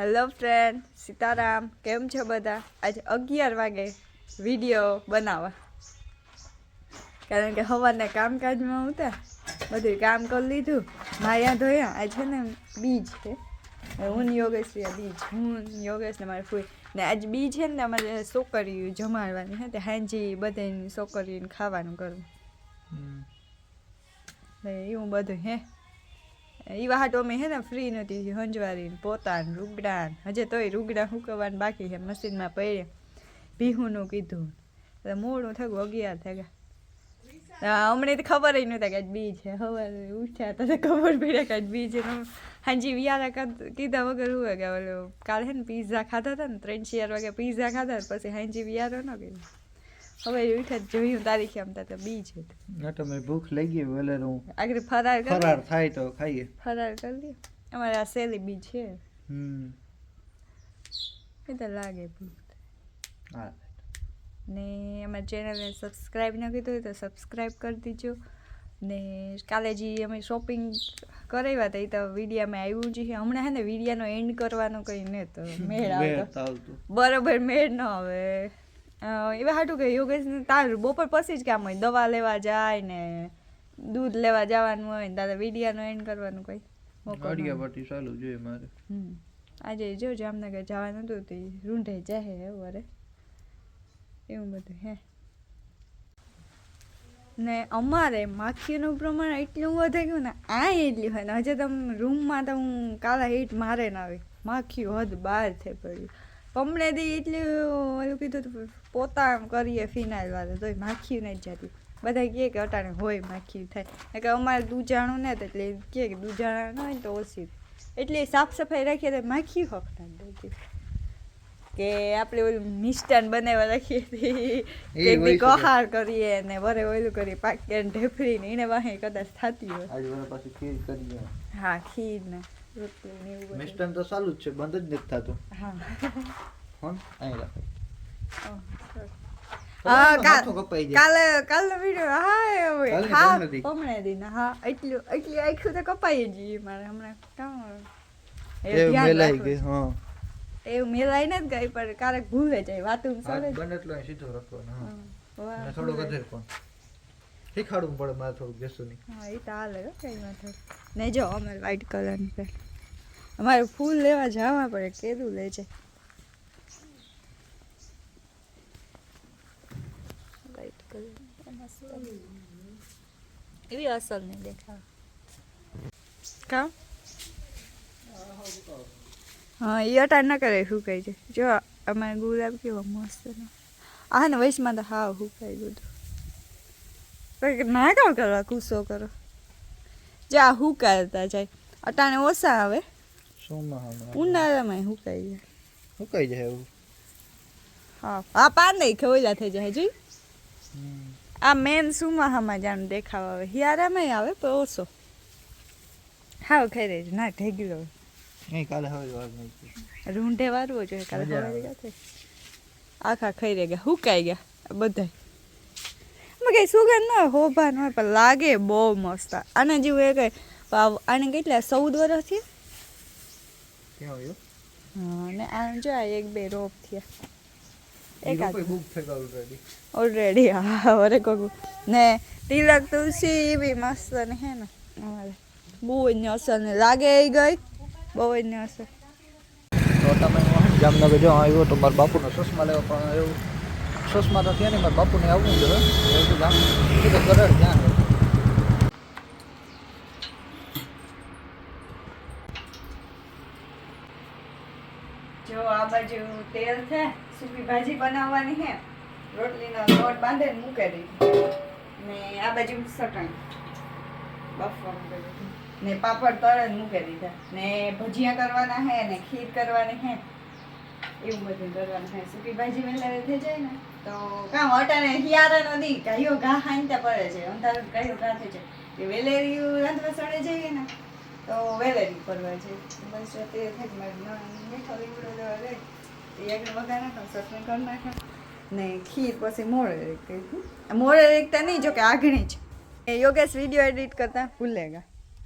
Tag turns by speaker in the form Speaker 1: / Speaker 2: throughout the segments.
Speaker 1: Hello friend Sitaram કેમ છો બધા? આજે અગિયાર વાગે વીડિયો બનાવવા. કારણ કે સવારના કામકાજમાં ઉતા બધું કામ કરી લીધું. માયા ધોયા આ છે ને બીજ છે. હું યોગેશ રહ્યા બીજ. હું યોગેશ ને મારે ફૂઈ. ને આજ બીજ છે ને અમારે છોકરીઓ જમાડવાની છે તે હાંજી બધાની છોકરીઓને ખાવાનું કરવું એટલે એવું બધું હે. એવા હાટો અમે હે ને ફ્રી નથી હંજવારીને, પોતાને, રૂગડાન. હજે તોય રૂગડા હુકવવાનું બાકી છે, મશીનમાં પડે બીહુંનું કીધું. એટલે મોડું થયું, અગિયાર થયા. હમણાં તો ખબર જ નહોતા કે આજ બીજ છે. હવે ઉઠ્યા તો ખબર પડ્યા કે બી છે. હાજી વિયારા કીધા વગર હું કે ઓલો કાલે છે ને પીઝા ખાધા હતા ને, ત્રણ ચાર વાગે પીઝા ખાધા પછી હાજી વિયારો ન કીધું હવે ઉઠ્યા જોયું તારીખે આમ તો બી છે.
Speaker 2: ના તમે ભૂખ લાગી વેલે હું
Speaker 1: આગળ ફરાર
Speaker 2: ફરાર થાય તો ખાઈએ.
Speaker 1: ફરાર કરી લે અમારે આ સેલી બી છે.
Speaker 2: હમ.
Speaker 1: એ તો લાગે ભૂખ.
Speaker 2: હા.
Speaker 1: ને અમારી ચેનલને સબસ્ક્રાઈબ ન કીધું હોય તો સબસ્ક્રાઈબ કરી દીજો. ને કાલે જે અમે શોપિંગ કરાવ્યા હતા એ તો વિડીયામાં આવ્યું છે હમણાં હે ને વિડીયાનો એન્ડ કરવાનો કંઈ ને તો મેળ આવતો.
Speaker 2: વેત
Speaker 1: બરોબર મેળ ન આવે. એવા હાટું કે યોગેશ તાર બપોર પછી જ કામ હોય. દવા લેવા જાય ને દૂધ લેવા જવાનું હોય ને તારે વિડીયાનો એન્ડ કરવાનું કંઈ
Speaker 2: અડિયા પાટી ચાલુ જોઈએ મારે.
Speaker 1: આજે જો જામનગર જવાનું હતું તે રૂંઢે જાય વરે એવું બધું હે. ને અમારે માખીનું પ્રમાણ એટલું વધે ગયું ને આ એટલી હોય ને હજે તમે રૂમમાં તો હું કાલા હીટ મારે ના આવી. માખી હદ બહાર થઈ પડ્યું. પમણે દી એટલું ઓલું કીધું પોતા કરીએ ફિનાઇલ વાળે તોય માખી નથી જતી. બધા કહે કે અટાણે હોય માખી થાય. કે અમારે દૂજાણું ને એટલે કહે કે દૂજાણા ન હોય તો ઓછી એટલે સાફ સફાઈ રાખીએ તો માખી હકતા નથી કે આપણે ઓલું મિષ્ટાન બનાવવા રાખીએ કે કહાર કરીએ ને વરે ઓલું કરીએ પાકે ઢેફરીને એને વાહે કદાચ થતી હોય. હા ખીર ને. રોટલી ને એવું
Speaker 2: મિષ્ટાન તો ચાલુ જ છે બંધ જ નથી થતું.
Speaker 1: હા.
Speaker 2: હોન અહીં રાખો.
Speaker 1: કાલ કાલનો વીડિયો હા હા હા એટલું એટલી આખું તો કપાઈ જ મારે હમણાં. કામ
Speaker 2: મેલાઈ ગઈ હા.
Speaker 1: મેલાઈ ગઈ પણ ક્યારેક ભૂલે જાય વાતું
Speaker 2: હાથ બને એટલો સીધો રાખવાનો હા. પણ. શીખાડવું પડે મારે થોડું બેસું નહીં
Speaker 1: હા એ તો હાલે કઈ ને જો અમે વ્હાઈટ કલરની છે. અમારે ફૂલ લેવા જવા પડે કેદું લે છે. એવી અસલ નહીં દેખાવ કા? હા એ અટાણ ના કરે સુકાઈ છે? જો અમારે ગુલાબ કેવો મસ્ત. આ ને વયસમાં તો હા સુકાઈ કહી પણ ના કામ કરવા કુસો કરો. જે આ હુકાતા જાય. અટાણે ઓછા આવે.
Speaker 2: સોમાં હા
Speaker 1: ઉનાળામાં હુકાઈ જાય
Speaker 2: સુકાઈ જાય એવું?
Speaker 1: હા હા નહીં ખોઈલા થઈ જાય જોઈ આ મેન સુમાહામાં જાણ દેખાવ આવે. હિયારામાં આવે પણ ઓછો. હાવ ખરે ના ગયો.
Speaker 2: નહીં કાલે હવે
Speaker 1: રૂંઢે વારવો જોઈએ કાલે સવારે. આખા ખાઈ ગયા હુકાઈ ગયા બધા કઈ સુગંધ ના હોભા ન હોય પણ લાગે બહુ મસ્ત. આના જેવું એ કઈ આને કેટલા ચૌદ વર્ષ થયા?
Speaker 2: ક્યાં આવ્યો
Speaker 1: હા ને આમ જો આ એક બે રોપ થયા. એક
Speaker 2: બુક ઓલરેડી
Speaker 1: હા કોક. ને તિલક તુલસી બી મસ્ત ને હે ને અમારે. બહુ જ અસર ને લાગે એ ગઈ. બહુ જ અસર
Speaker 2: તો તમે જામનગર જો આવ્યો તો મારા બાપુનો ચશ્મા લેવા પણ એવું ચશ્મા તો ત્યાં નહીં મારા બાપુને આવવું જોઈએ જામ કીધું કરાડ ક્યાં હે
Speaker 1: જો આ બાજુ તેલ છે, સૂકી ભાજી બનાવવાની છે, રોટલીનો લોટ બાંધીને મૂકી દીધી. ને આ બાજુ સટણ બફવા ને પાપડ તરત મૂકી દીધા. ને ભજીયા કરવાના છે ને ખીર કરવાની છે. એવું બધું કરવાનું છે. સૂકી ભાજી વહેલા થઈ જાય ને, તો કામ અટાણે હિયારાનો દી, ગાયો ઘા હાંતા પડે છે. અંધારું કહ્યું ઘા થઈ જાય. કે વેલેરિયું રાંધવા સડે જઈએ ને. તો વેલેરી પરવા છે. બસ તે થાય મારે મીઠો લીમડો લેવા રે એ આગળ વઘાર નાખો ચટણી કરી નાખો. ને ખીર પછી મોળે રેખતી મોળે રેખતા નહીં, જો કે આગણી જ એ યોગેશ વીડિયો એડિટ કરતા ભૂલેગા.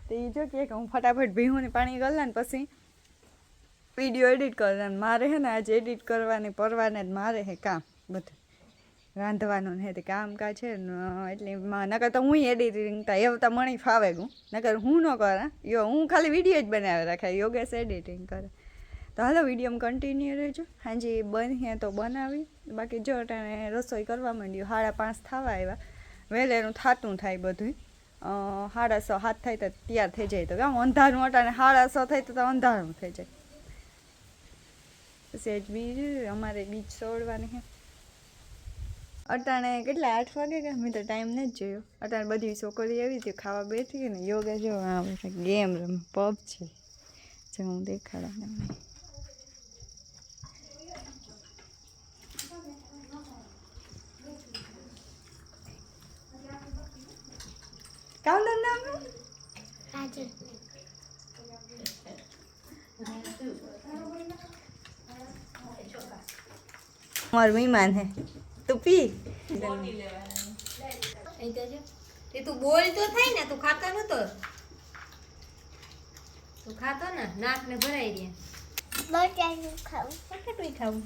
Speaker 1: તો એ જો કે હું ફટાફટ ભીહું પાણી ગળા ને પછી વીડિયો એડિટ કરવાનું મારે હે ને આજે એડિટ કરવાની, પરવાને જ મારે હે કામ બધું. રાંધવાનું ને તે કામકાજ છે એટલે નકર તો હું એડિટિંગ તા એવું તો મને ફાવે ગું નકર હું ન કરા યો, હું ખાલી વીડિયો જ બનાવે રાખે, યોગેશ એડિટિંગ કરે. તો હાલો વીડિયો કન્ટિન્યુ રહેજો. હાજી બનીએ તો બનાવી. બાકી જો અટાણે રસોઈ કરવા માંડ્યું સાડા પાંચ થવા આવ્યા. વહેલેનું થાતું થાય બધું સાડા છ હાથ થાય તો તૈયાર થઈ જાય. તો કેમ અંધારું અટાણે સાડા છ થાય તો અંધારું થઈ જાય. પછી બીજ, અમારે બીજ છોડવાની છે અટાણે કેટલા આઠ વાગે કે મેં તો ટાઈમ નથી જોયો. અટાણે બધી છોકરી આવી હતી ખાવા બેઠી ને યોગા જો આમ ગેમ રમ પબ છે. જે હું દેખાડા તમને. કામ નામ હે. તું પી
Speaker 3: એ તું બોલ તો થાય ને તું ખાતો નતો. તું ખાતો ને નાક ને ભરાઈ રહ્યા કેટલું ખાવું?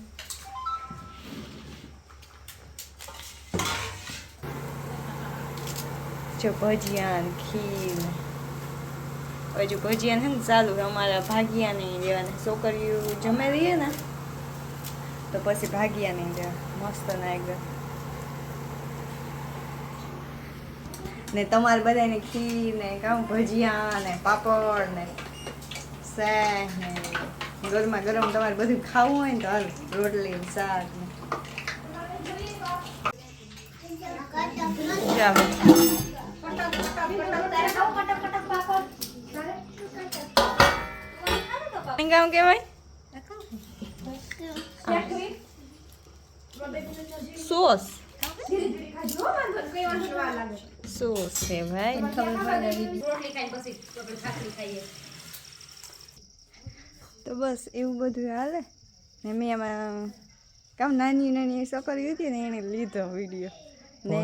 Speaker 1: જો ભજીયા ખીર. હજુ ભજીયા છે ને ચાલુ અમારા ભાગિયા નહીં દેવાના છોકરીઓ જમે રહીએ ને તો પછી ભાગિયા નહીં દેવા મસ્ત ના એકદમ. ને તમારે બધાને ખીર ને કામ ભજીયા ને પાપડ ને શાક ને ગરમા ગરમ તમારે બધું ખાવું હોય ને તો હાલ રોટલી શાક ને. ગામ કહેવાય સોસ છે ભાઈ તો બસ એવું બધું હાલે. ને મેં એમાં કામ નાની નાની છોકરી હતી ને એને લીધો વીડિયો ને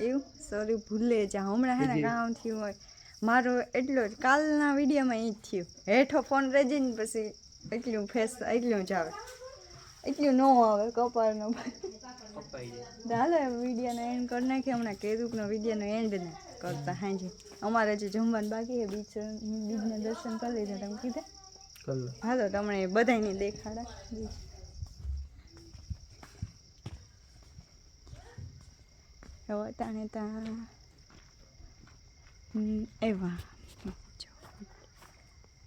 Speaker 1: એવું? સોરી ભૂલે જા. હમણાં હે ને કામ થયું હોય. મારો એટલો જ. કાલના વિડીયોમાં એ જ થયું. હેઠો ફોન રહેજે ને પછી એટલું ફેસ એટલું જ આવે. એટલું ન આવે કપાળનો ચાલો વિડીયોનો એન્ડ કરી નાખીએ. હમણાં કેદુકનો વિડીયોનો એન્ડ ને કરતા હાજી. અમારે જે જમવાનું બાકી છે. બીચ બીજના દર્શન કરી લીધા તમે કીધા? હાલો તમને બધાને દેખાડા. બીજ. હવે તાણે તા હમ, એવા.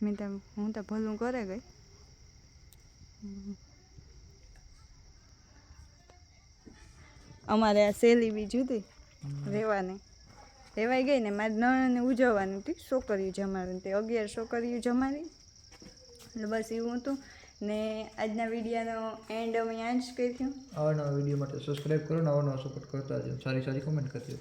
Speaker 1: મેં તો હું તો ભલું કરે ગઈ. અમારે આ સહેલી બી જુદી રહેવાની. રહેવાઈ ગઈ ને મારી નણને ઉજવવાની હતી છોકરીઓ જમાડવાની તે અગિયાર છોકરીઓ જમાડી. એટલે બસ એવું હતું. ને આજના વિડીયોનો એન્ડ અમે અહીંયા જ કર્યું.
Speaker 2: આવા નવા વીડિયો માટે સબસ્ક્રાઈબ કરો નવા નવા સપોર્ટ કરતા રહેજો. સારી સારી કમેન્ટ કરજો.